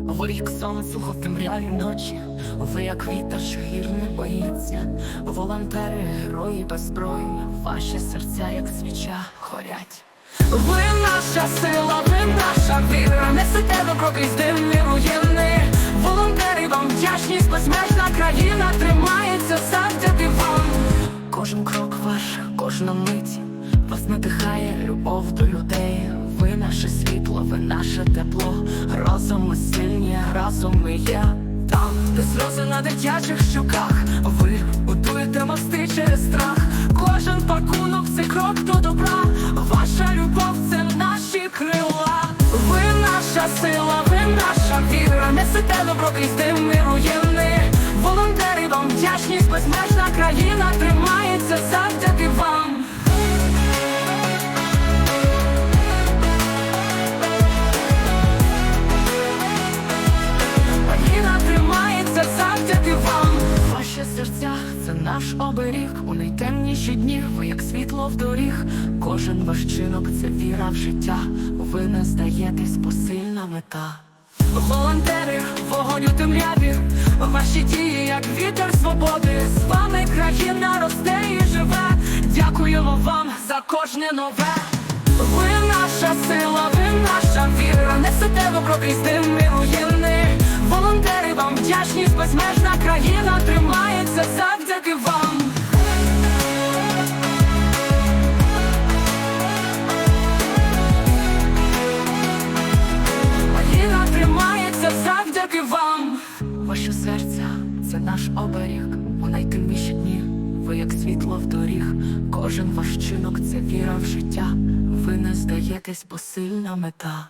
Ви як сонце в темряві ночі, ви як вітер, що гір не боїться, волонтери, герої без зброї, ваші серця, як свіча, горять. Ви наша сила, ви наша віра, несете добро крізь дивні руїни. Волонтери вам вдячність, безмежна країна тримається завдяки вам. Кожен крок ваш, кожна мить вас надихає любов до людей. Світло, ви наше тепло. Разом ми сильні, разом ми є. Там, де сльози на дитячих щоках, ви будуєте мости через страх. Кожен пакунок це крок до добра. Ваша любов це наші крила. Ви наша сила, ви наша віра. Несете добро крізь дивні руїни. Волонтери вам вдячність, безмежна наш оберіг. У найтемніші дні ви як світло в доріг. Кожен ваш чинок це віра в життя. Ви не здаєтесь, посильна мета. Волонтери, вогонь у темряві, ваші дії, як вітер свободи. З вами країна росте і живе. Дякуємо вам за кожне нове. Ви наша сила, ви наша віра, несете добро крізь димні руїни. Завдяки вам. Ваше серце це наш оберіг. У найтемніші дні ви як світло в доріг. Кожен ваш чинок це віра в життя. Ви не здаєтесь, бо сильна мета.